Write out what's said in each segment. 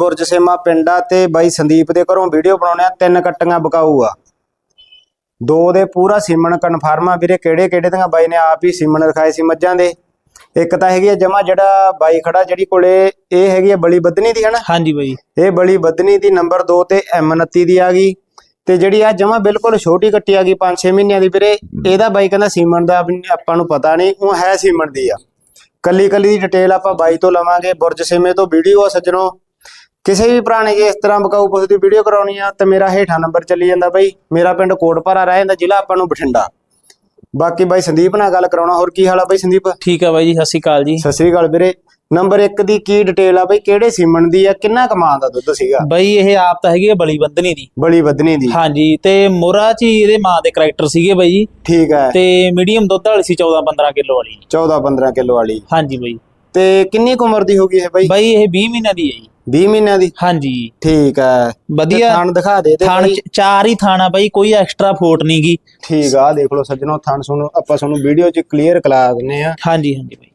ਬੁਰਜ ਸੇਮਾ ਪਿੰਡਾ ਤੇ ਬਾਈ ਸੰਦੀਪ ਦੇ ਘਰੋਂ ਵੀਡੀਓ ਬਣਾਉਣੇ ਆ ਤਿੰਨ ਕੱਟੀਆਂ ਬਕਾਊ ਆ ਦੋ ਦੇ ਪੂਰਾ ਸੀਮਨ ਕਨਫਰਮ ਆ ਵੀਰੇ ਕਿਹੜੇ ਕਿਹੜੇ ਦੀਆਂ ਬਾਈ ਨੇ ਆਪ ਹੀ ਸੀਮਨ ਰਖਾਏ ਸੀ ਮੱਝਾਂ ਦੇ। ਇੱਕ ਤਾਂ ਹੈਗੀ ਆ ਜਮਾ ਜਿਹੜਾ ਬਾਈ ਖੜਾ ਜਿਹੜੀ ਕੋਲੇ ਇਹ ਹੈਗੀ ਆ ਬਲੀ ਬੱਦਨੀ ਦੀ ਹਨਾ? ਹਾਂਜੀ ਬਾਈ। ਇਹ ਬਲੀ ਬੱਦਨੀ ਦੀ ਨੰਬਰ 2 ਤੇ M29 ਦੀ ਆ ਗਈ। ਤੇ ਜਿਹੜੀ ਆ ਜਮਾ ਬਿਲਕੁਲ ਛੋਟੀ ਕੱਟੀ ਆ ਗਈ 5-6 ਮਹੀਨਿਆਂ ਦੀ ਵੀਰੇ। ਇਹਦਾ ਬਾਈ ਕਹਿੰਦਾ ਸੀਮਨ ਦਾ ਆਪਾਂ ਨੂੰ ਪਤਾ ਨਹੀਂ ਉਹ ਹੈ ਸੀਮਨ ਦੀ ਆ। ਕੱਲੀ ਕੱਲੀ ਦੀ ਡਿਟੇਲ ਆਪਾਂ ਬਾਈ ਤੋਂ ਲਵਾਂਗੇ। ਬੁਰਜ ਸੇਮੇ ਤੋਂ ਵੀਡੀਓ ਆ ਸੱਜਣੋ। ਕਿਸੇ ਵੀ ਭਰਾ ਨੇ ਜੇ ਇਸ ਤਰ੍ਹਾਂ ਬਕਾਊ ਪਸ਼ੂ ਦੀ ਵੀਡੀਓ ਕਰਾਉਣੀ ਆ ਤੇ ਮੇਰਾ ਹੇਠਾਂ ਨੰਬਰ ਚੱਲੀ ਜਾਂਦਾ ਬਾਈ। ਮੇਰਾ ਪਿੰਡ ਕੋਟਪਾਰਾ ਰਹਿ ਜਾਂਦਾ ਜ਼ਿਲ੍ਹਾ ਆਪਾਂ ਨੂੰ ਬਠਿੰਡਾ। ਬਾਕੀ ਬਾਈ ਸੰਦੀਪ ਨਾਲ ਗੱਲ ਕਰਾਉਣਾ ਹੋਰ ਕੀ ਹਾਲ ਆ ਬਾਈ ਸੰਦੀਪ? ਠੀਕ ਆ ਬਾਈ ਜੀ ਸਤਿ ਸ਼੍ਰੀ ਅਕਾਲ ਜੀ। ਸਤਿ ਸ੍ਰੀ ਅਕਾਲ ਵੀਰੇ। ਨੰਬਰ 1 ਦੀ ਕੀ ਡਿਟੇਲ ਆ ਬਾਈ ਕਿਹੜੇ ਸੀਮਨ ਦੀ ਆ ਕਿੰਨਾ ਕਮਾਂ ਦਾ ਦੁੱਧ ਸੀਗਾ? ਬਾਈ ਇਹ ਆਪ ਤਾਂ ਹੈਗੀ ਆ ਬਲੀ ਬੰਦਨੀ ਦੀ। ਬਲੀ ਵਧਣੀ ਦੀ। ਹਾਂਜੀ ਤੇ ਮੋਰਾ ਚ ਹੀ ਇਹਦੇ ਮਾਂ ਦੇ ਕਰੈਕਟਰ ਸੀਗੇ ਬਾਈ ਜੀ। ਠੀਕ ਹੈ ਤੇ ਮੀਡੀਅਮ ਦੁੱਧ ਵਾਲੀ ਸੀ 14 15 ਕਿਲੋ ਵਾਲੀ। 14 15 ਕਿਲੋ ਵਾਲੀ। ਹਾਂਜੀ ਬਾਈ। ਤੇ ਕਿੰਨੀ ਕੁ ਉਮਰ ਦੀ ਹੋ ਗਈ ਹੈ ਬਾਈ? ਬਾਈ ਇਹ 20 ਮਹੀਨਿਆਂ ਦੀ ਹੈ ਜੀ। 20 ਮਹੀਨਿਆਂ ਦੀ? ਹਾਂਜੀ। ਠੀਕ ਹੈ ਵਧੀਆ ਥਣ ਦਿਖਾ ਦੇ ਤੇ ਥਾਣ ਬਾਈ। ਚ- ਚਾਰ ਹੀ ਥਾਣਾ ਬਾਈ ਕੋਈ ਐਕਸਟਰਾ ਫੋਟ ਨਹੀਂ ਗੀ। ਠੀਕ ਆ ਦੇਖ ਲਓ ਸੱਜਣੋ ਥਣ ਸੁਣੋ ਆਪਾਂ ਤੁਹਾਨੂੰ ਵੀਡੀਓ 'ਚ ਕਲੀਅਰ ਕਰਾ ਦਿੰਨੇ ਆ। ਹਾਂਜੀ ਹਾਂਜੀ ਬਾਈ।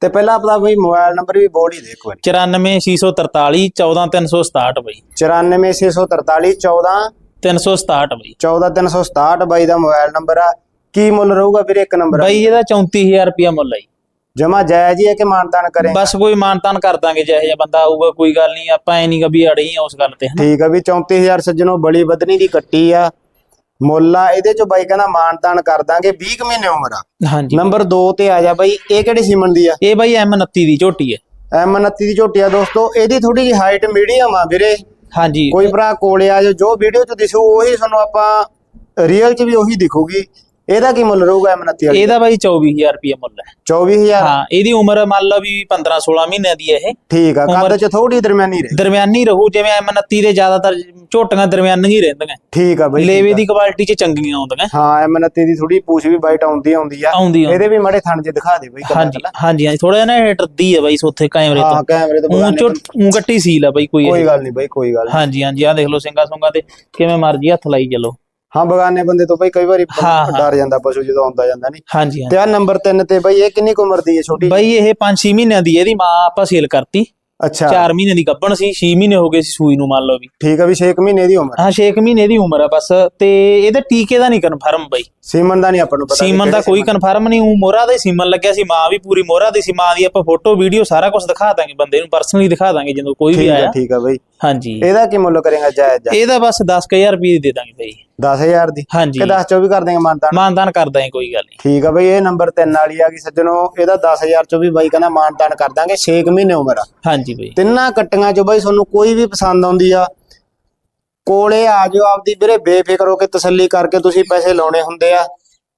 ਤੇ ਪਹਿਲਾਂ ਆਪਣਾ ਬਾਈ ਮੋਬਾਈਲ ਨੰਬਰ ਵੀ ਬੋਰਡ ਹੀ ਦੇ ਇੱਕ ਵਾਰੀ। 94643 14367 ਬਾਈ। 94643 14 367 ਬਾਈ। 14367 ਬਾਈ ਦਾ ਮੋਬਾਈਲ ਨੰਬਰ ਆ। ਕੀ ਮੁੱਲ ਰਹੂਗਾ ਵੀਰੇ ਇੱਕ ਨੰਬਰ ਬਾਈ ਇਹਦਾ 34000 ਰੁਪਿਆ ਮੁੱਲ ਹੈ ਜੀ। ਜਮਾ ਜਾਇਜ਼ ਹੀ ਹੈ ਕਿ ਮਾਨਤਾਨ ਕਰੇ? ਬਸ ਕੋਈ ਮਾਨਤਾਨ ਕਰ ਦਾਂਗੇ ਜਿਹੇ ਜਿਹਾ ਬੰਦਾ ਆਊਗਾ ਕੋਈ ਗੱਲ ਨਹੀਂ ਆਪਾਂ ਐ ਨਹੀਂ ਕਭੀ ਅੜੇ ਆ ਉਸ ਗੱਲ ਤੇ ਹਨਾ? ਠੀਕ ਆ ਵੀ 34000 ਸੱਜਣੋ ਬੜੀ ਵਧਣੀ ਦੀ ਕੱਟੀ ਆ। ਮੁੱਲ ਇਹਦੇ ਚੋਂ ਬਾਈ ਕਹਿੰਦਾ ਮਾਨਤਾਨ ਕਰ ਦਾਂਗੇ 20 ਕੁ ਮਹੀਨੇ ਉਮਰ ਆ। ਹਾਂਜੀ। ਨੰਬਰ 2 ਤੇ ਆ ਜਾ ਬਾਈ ਇਹ ਕਿਹੜੀ ਸੀਮਨ ਦੀ ਆ? ਇਹ ਬਾਈ M29 ਦੀ ਝੋਟੀ ਹੈ M29 ਦੀ ਝੋਟੀ ਆ ਦੋਸਤੋ ਇਹਦੀ ਥੋੜੀ ਜਿਹੀ ਹਾਈਟ ਮੀਡੀਅਮ ਆ ਵੀਰੇ। ਹਾਂਜੀ। ਕੋਈ ਭਰਾ ਕੋਲੇ ਆ ਜੋ ਵੀਡੀਓ 'ਚ ਦਿਸੂ ਉਹੀ ਤੁਹਾਨੂੰ ਆਪਾਂ ਰੀਅਲ 'ਚ ਵੀ ਉਹੀ ਦਿਖੂਗੀ। ਇਹਦਾ ਕੀ ਮੁੱਲ ਰਹੂਗਾ M29 ਵਾਲੀ? ਇਹਦਾ ਬਾਈ 24000 ਰੁਪਿਆ ਮੁੱਲ ਹੈ। 24000 ਹਾਂ ਇਹਦੀ ਉਮਰ ਮੰਨ ਲਓ ਵੀ 15 16 ਮਹੀਨਿਆਂ ਦੀ ਹੈ ਇਹ। ਠੀਕ ਆ ਕੱਦ 'ਚ ਥੋੜੀ ਦਰਮਿਆਨੀ ਰਹੇ। ਦਰਮਿਆਨੀ ਰਹੂ ਜਿਵੇਂ M29 ਦੇ ਜ਼ਿਆਦਾਤਰ ਝੋਟੀਆਂ ਦਰਮਿਆਨੀਆਂ ਹੀ ਰਹਿੰਦੀਆਂ। ਠੀਕ ਆ ਬਈ ਲੇਵੇ ਦੀ ਕੁਆਲਿਟੀ 'ਚ ਚੰਗੀਆਂ ਆਉਂਦੀਆਂ। ਹਾਂ M29 ਦੀ ਥੋੜੀ ਪੂਛ ਵੀ ਬਾਈਟ ਆਉਂਦੀ ਆਉਂਦੀ ਆ ਇਹਦੇ ਵੀ ਮਾੜੇ ਥਣ 'ਚ ਦਿਖਾ ਦੇ ਬਈ ਹਾਂਜੀ। ਹਾਂਜੀ ਥੋੜਾ ਜਿਹਾ ਨਾ ਡਰਦੀ ਹੈ ਬਾਈ ਸੋਥੇ ਕੈਮਰੇ ਹਾਂ ਤੋਂ ਕੈਮਰੇ ਤੋਂ ਉਹ ਬਗਾਨੇ ਚੋ ਉਹ ਗੱਟੀ ਸੀਲ ਆ ਬਾਈ ਕੋਈ। ਕੋਈ ਗੱਲ ਨਹੀਂ ਬਈ ਕੋਈ ਗੱਲ। ਹਾਂਜੀ ਹਾਂਜੀ ਆ ਦੇਖ ਲਓ ਸਿੰਘਾ ਸੁੰਗਾ ਤੇ ਕਿਵੇਂ ਮਰਜ਼ੀ ਹੱਥ ਲਾਈ ਚੱਲੋ। ਹਾਂ ਬਗਾਨੇ ਬੰਦੇ ਤੋਂ ਬਈ ਕਈ ਵਾਰੀ ਹਾਂ। ਡਰ ਜਾਂਦਾ ਪਸ਼ੂ ਜਦੋਂ ਆਉਂਦਾ ਜਾਂਦਾ ਨਹੀਂ ਹਾਂਜੀ ਹਾਂਜੀ। ਤੇ ਆ ਨੰਬਰ 3 ਤੇ ਬਈ ਇਹ ਕਿੰਨੀ ਕੁ ਉਮਰ ਦੀ ਹੈ ਛੋਟੀ? ਬਾਈ ਇਹ 5-6 ਮਹੀਨਿਆਂ ਦੀ ਹੈ, ਇਹਦੀ ਮਾਂ ਆਪਾਂ ਸੇਲ ਕਰਤੀ। ਅੱਛਾ। 4 ਮਹੀਨੇ ਦੀ ਗੱਭਣ ਸੀ 6 ਮਹੀਨੇ ਹੋ ਗਏ ਸੀ ਸੂਈ ਨੂੰ ਮੰਨ ਲਓ ਵੀ। ਠੀਕ ਆ ਵੀ 6 ਮਹੀਨੇ ਦੀ ਉਮਰ। ਹਾਂ 6 ਮਹੀਨੇ ਦੀ ਉਮਰ ਆ ਬਸ। ਤੇ ਇਹਦੇ ਟੀਕੇ ਦਾ ਨਹੀਂ ਕਨਫਰਮ ਬਾਈ। ਸੀਮਨ ਦਾ ਨਹੀਂ ਆਪਾਂ ਨੂੰ ਪਤਾ ਵੀ ਸੀਮਨ ਦਾ ਕਿਹੜੇ ਕੋਈ ਕਨਫਰਮ ਨਹੀਂ ਉਹ ਮੋਹਰਾ ਦਾ ਹੀ ਸੀਮਨ ਲੱਗਿਆ ਸੀ ਮਾਂ ਵੀ ਪੂਰੀ ਮੋਹਰਾ ਦੀ ਸੀ ਮਾਂ ਦੀ ਆਪਾਂ ਫੋਟੋ ਵੀਡੀਓ ਸਾਰਾ ਕੁਝ ਦਿਖਾ ਦਾਂਗੇ ਬੰਦੇ ਨੂੰ ਪਰਸਨਲੀ ਦਿਖਾ ਦਾਂਗੇ ਜਦੋਂ ਕੋਈ ਵੀ ਠੀਕ ਆ ਆਇਆ। ਠੀਕ ਆ ਬਈ। ਹਾਂਜੀ। ਇਹਦਾ ਕੀ ਮੁੱਲ ਕਰੇਗਾ ਜਾਇਜ਼ ਜਾ? ਇਹਦਾ ਬਸ 10000 ਰੁਪਏ ਦੇ ਦਾਂਗੇ ਬਾਈ। 10000 ਦੀ? ਹਾਂਜੀ। ਕਿ 10 24 ਕਰ ਦੇਗਾ ਮਾਨਤਾਨ? ਮਾਨਦਾਨ ਕਰ ਦਾਂਗੇ ਕੋਈ ਗੱਲ ਨਹੀਂ। ਠੀਕ ਆ ਬਈ ਇਹ ਨੰਬਰ 3 ਵਾਲੀ ਆ ਗਈ ਸੱਜਣੋ। ਇਹਦਾ 10000 ਚੋਂ ਵੀ ਬਾਈ ਕਹਿੰਦਾ ਮਾਨਤਾਨ ਕਰ ਦਾਂਗੇ 6 ਮਹੀਨੇ ਉਮਰ ਆ। ਹਾਂਜੀ ਬਾਈ। ਤਿੰਨਾਂ ਕੱਟੀਆਂ ਚੋਂ ਬਾਈ ਤੁਹਾਨੂੰ ਕੋਈ ਵੀ ਪਸੰਦ ਆਉਂਦੀ ਆ ਕੋਲੇ ਆ ਜਾਓ ਆਪਦੀ ਵੀਰੇ ਬੇਫਿਕਰ ਹੋ ਕੇ ਤਸੱਲੀ ਕਰਕੇ ਤੁਸੀਂ ਪੈਸੇ ਲਾਉਣੇ ਹੁੰਦੇ ਆ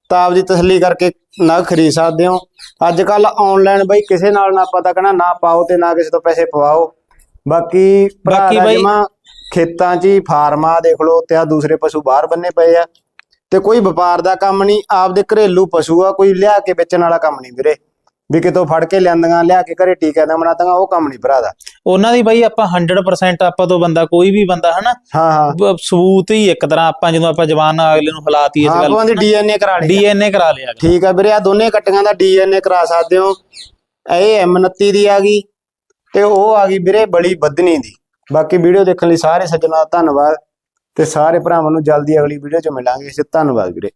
ਤਾਂ ਆਪਦੀ ਤਸੱਲੀ ਕਰਕੇ ਨਾ ਖਰੀਦ ਸਕਦੇ ਹੋ। ਅੱਜ ਕੱਲ ਆਨਲਾਈਨ ਬਾਈ ਕਿਸੇ ਨਾਲ ਨਾ ਪਤਾ ਕਹਣਾ ਨਾ ਪਾਓ ਤੇ ਨਾ ਕਿਸੇ ਤੋਂ ਪੈਸੇ ਪਵਾਓ। ਬਾਕੀ ਭਰਾ ਬਾਕੀ ਬਾਈ- ਜਮਾਂ ਖੇਤਾਂ 'ਚ ਹੀ ਫਾਰਮਾ ਦੇਖ ਲਓ ਤੇ ਆ ਦੂਸਰੇ ਪਸ਼ੂ ਬਾਹਰ ਬੰਨੇ ਪਏ ਆ। ਤੇ ਕੋਈ ਵਪਾਰ ਦਾ ਕੰਮ ਨਹੀਂ ਆਪਦੇ ਘਰੇਲੂ ਪਸ਼ੂ ਆ ਕੋਈ ਲਿਆ ਕੇ ਵੇਚਣ ਵਾਲਾ ਕੰਮ ਨਹੀਂ ਵੀਰੇ। ਵੀ ਕਿਤੋਂ ਫੜ ਕੇ ਲਿਆਂਦੀਆਂ ਲਿਆ ਕੇ ਘਰੇ ਟੀਕਾ ਦਾ ਬਣਾਤਾਂਗਾ ਉਹ ਕੰਮ ਨਹੀਂ ਭਰਾ ਦਾ। ਉਹਨਾਂ ਦੀ ਬਾਈ ਆਪਾਂ 100% ਆਪਾਂ ਤੋਂ ਬੰਦਾ ਕੋਈ ਵੀ ਬੰਦਾ ਹਨਾ? ਹਾਂ ਹਾਂ। ਸਬੂਤ ਹੀ ਇੱਕ ਤਰ੍ਹਾਂ ਆਪਾਂ ਜਦੋਂ ਆਪਾਂ ਜਵਾਨ ਅਗਲੇ ਨੂੰ ਹਲਾਤੀ ਇਸ ਹਾਂ ਗੱਲ ਭਾਵੇਂ ਦੀ ਡੀਐਨਏ ਕਰਾ ਲਈ ਡੀਐਨਏ ਕਰਾ ਲਿਆ ਠੀਕ ਆ ਵੀਰੇ ਆ ਦੋਨੇ ਕੱਟੀਆਂ ਦਾ ਡੀਐਨਏ ਕਰਾ ਸਕਦੇ ਹੋ। ਇਹ M29 ਦੀ ਆ ਗਈ ਤੇ ਉਹ ਆ ਗਈ ਵੀਰੇ ਬੜੀ ਬੱਦਨੀ ਦੀ। ਬਾਕੀ ਵੀਡੀਓ ਦੇਖਣ ਲਈ ਸਾਰੇ ਸੱਜਣਾ ਦਾ ਧੰਨਵਾਦ। ਤੇ ਸਾਰੇ ਭਰਾਵਾਂ ਨੂੰ ਜਲਦੀ ਅਗਲੀ ਵੀਡੀਓ 'ਚ ਮਿਲਾਂਗੇ। ਇਸੇ ਧੰਨਵਾਦ ਵੀਰੇ।